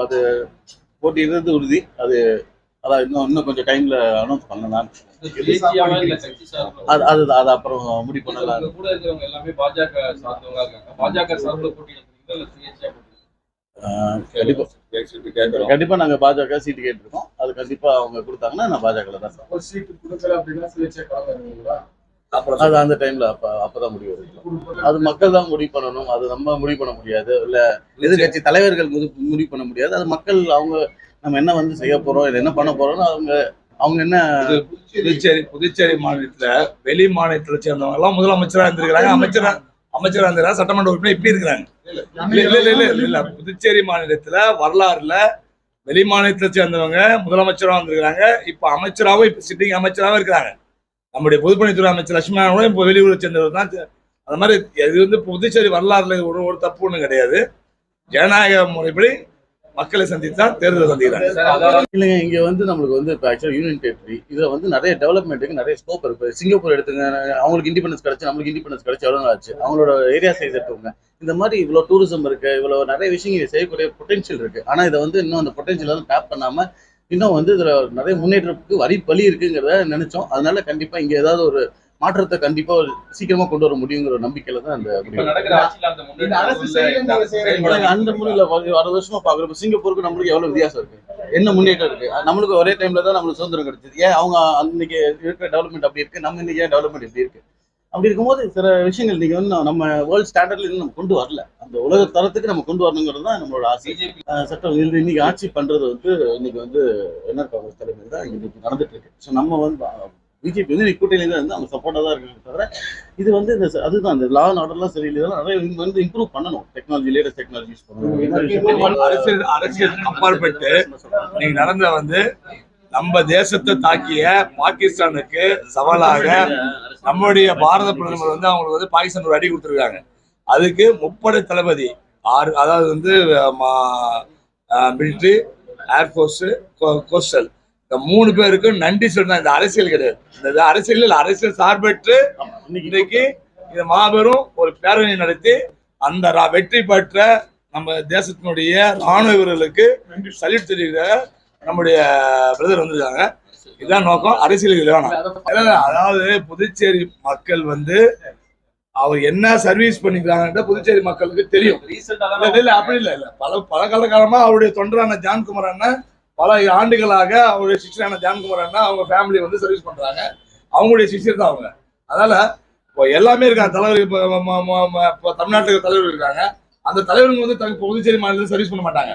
அது போட்டியிடுறது உறுதி. அது அதான் இன்னும் இன்னும் கொஞ்சம் டைம்ல அனௌன்ஸ் பண்ணலாம்? அது அது அது அப்புறம் முடிவு பண்ணலாம். கூட இருக்கிறவங்க எல்லாமே பாஜக சார்ந்தவங்க இருக்காங்க. பாஜக? ஆஹ் கண்டிப்பா. கண்டிப்பா நாங்க பாஜக சீட்டு கேட்டிருக்கோம். அது கண்டிப்பா அவங்க கொடுத்தாங்கன்னா நான் பாஜகல தான் அது அந்த டைம்ல அப்ப அப்பதான் முடிவு எடுக்கணும். அது மக்கள் தான் முடிவு பண்ணணும். அது நம்ம முடிவு பண்ண முடியாது. இல்ல எதிர்கட்சி தலைவர்கள் முடி- முடிவு பண்ண முடியாது. அது மக்கள் அவங்க நம்ம என்ன வந்து செய்ய போறோம் இல்ல என்ன பண்ண போறோம்னு அவங்க அவங்க என்ன புதுச்சேரி புதுச்சேரி மாநிலத்துல வெளி மாநிலத்துல சேர்ந்தவங்க எல்லாம் முதலமைச்சரா இருந்திருக்கிறாங்க. அமைச்சரா அமைச்சரா இருந்திருக்காங்க சட்டமன்ற உறுப்பினர் இப்படி இருக்கிறாங்க. இல்ல இல்ல இல்ல இல்ல இல்ல. புதுச்சேரி மாநிலத்துல வரலாறுல வெளி மாநிலத்தை சேர்ந்தவங்க முதலமைச்சரா வந்திருக்கிறாங்க இப்ப அமைச்சராகவும் இப்ப சிட்டிங் அமைச்சராகவும் இருக்கிறாங்க. நம்முடைய பொதுப்பணித்துறை அமைச்சர் லட்சுமணன் இப்போ வெளியூர் சேர்ந்தவர் தான். அந்த மாதிரி இது வந்து புதுச்சேரி வரலாறுல ஒரு ஒரு தப்பு ஒன்றும் கிடையாது. ஜனநாயக முறைப்படி மக்களை சந்தித்து தான் தேர்தல் சந்திக்கிறாங்க. இல்லைங்க இங்க வந்து நம்மளுக்கு வந்து இப்போ ஆக்சுவலாக யூனியன் டெரிட்டரி இதுல வந்து நிறைய டெவலப்மெண்ட்டுக்கு நிறைய ஸ்கோப் இருக்கு. சிங்கப்பூர் எடுத்துங்க அவங்களுக்கு இண்டிபெண்டன்ஸ் கிடைச்சு நம்மளுக்கு இண்டிபெண்டன்ஸ் கிடைச்சு எவ்வளோ நாள் ஆச்சு. அவங்களோட ஏரியா சைஸ் எடுத்துக்கோங்க. இந்த மாதிரி இவ்வளோ டூரிசம் இருக்கு இவ்வளோ நிறைய விஷயங்கள் செய்யக்கூடிய பொட்டென்ஷியல் இருக்கு. ஆனால் இதை வந்து இன்னும் அந்த பொட்டென்ஷியல் வந்து டேப் பண்ணாம இன்னும் வந்து இதுல நிறைய முன்னேற்றத்துக்கு வரி வழி இருக்குங்கிறத நினைச்சோம். அதனால கண்டிப்பா இங்க ஏதாவது ஒரு மாற்றத்தை கண்டிப்பா ஒரு சீக்கிரமா கொண்டு வர முடியுங்கிற ஒரு நம்பிக்கையில தான் அந்த அந்த முறையில் அறுபது வருஷமா பாக்குறப்ப சிங்கப்பூருக்கு நம்மளுக்கு எவ்வளவு வித்தியாசம் இருக்கு? என்ன முன்னேற்றம் இருக்கு? நம்மளுக்கு ஒரே டைம்ல தான் நம்மளுக்கு சுதந்திரம் கிடைச்சது. ஏன் அவங்க அன்னைக்கு இருக்கிற டெவலப்மெண்ட் அப்படி இருக்கு? நம்ம இன்னைக்கு ஏன் டெவலப்மெண்ட் இப்படி இருக்கு? அப்படி இருக்கும்போது சில விஷயங்கள் நீங்க வந்து நம்ம வேர்ல்ட் ஸ்டாண்டர்ட்ல இருந்து நம்ம கொண்டு வரல. அந்த உலக தரத்துக்கு நம்ம கொண்டு வரணுங்கிறது தான் நம்மளோட ஆசை. சட்டம் இன்னைக்கு ஆட்சி பண்றது வந்து இன்னைக்கு வந்து என்ன காங்கிரஸ் தலைமையில் தான் இன்னைக்கு நடந்துட்டு இருக்கு. ஸோ நம்ம வந்து பிஜேபி வந்து இன்னைக்கு கூட்டணியில இருந்து அவங்க சப்போர்ட்டாக தான் இருக்காங்க தவிர இது வந்து இந்த அதுதான் இந்த லா அண்ட் ஆர்டர்லாம் சரியில்லை. இதெல்லாம் நிறைய இங்க வந்து இம்ப்ரூவ் பண்ணணும். டெக்னாலஜி லேட்டஸ்ட் டெக்னாலஜி யூஸ் பண்ணணும் அரசியல் அரசியல் அப்பாற்பட்டு நீங்க நடந்த வந்து நம்ம தேசத்தை தாக்கிய பாகிஸ்தானுக்கு சவாலாக நம்முடைய பாரத பிரதமர் வந்து அவங்களுக்கு வந்து பாகிஸ்தான் ஒரு அடி கொடுத்துருக்காங்க. அதுக்கு முப்படை தளபதி ஆறு அதாவது வந்து மிலிட்ரி ஏர்ஃபோர்ஸ் கோஸ்டல் இந்த மூணு பேருக்கும் நன்றி சொல்லணும். இந்த அரசியல் கிடையாது. இந்த அரசியல் அரசியல் சார்பற்று இன்னைக்கு இது மாபெரும் ஒரு பேரணி நடத்தி அந்த வெற்றி பெற்ற நம்ம தேசத்தினுடைய ராணுவ வீரர்களுக்கு சல்யூட் தெரிவிக்கிற நம்முடைய பிரதர் வந்திருக்காங்க. இதுதான் நோக்கம். அரசியல் வேணாம். அதாவது புதுச்சேரி மக்கள் வந்து அவர் என்ன சர்வீஸ் பண்ணிக்கிறாங்கன்ற புதுச்சேரி மக்களுக்கு தெரியும். இல்ல, அப்படி இல்ல இல்ல. பல பல கால காலமா அவருடைய தொண்டரான ஜான்குமார் அண்ணன் பல ஆண்டுகளாக அவருடைய சிஸ்டரான ஜான்குமார் அண்ணன் அவங்க ஃபேமிலி வந்து சர்வீஸ் பண்றாங்க. அவங்களுடைய சிஸ்டர் தான் அவங்க. அதனால இப்போ எல்லாமே இருக்காங்க. தலைவர் இப்போ தமிழ்நாட்டுக்கு தலைவர் இருக்காங்க. அந்த தலைவருங்க வந்து புதுச்சேரி மாநிலத்தில் சர்வீஸ் பண்ண மாட்டாங்க.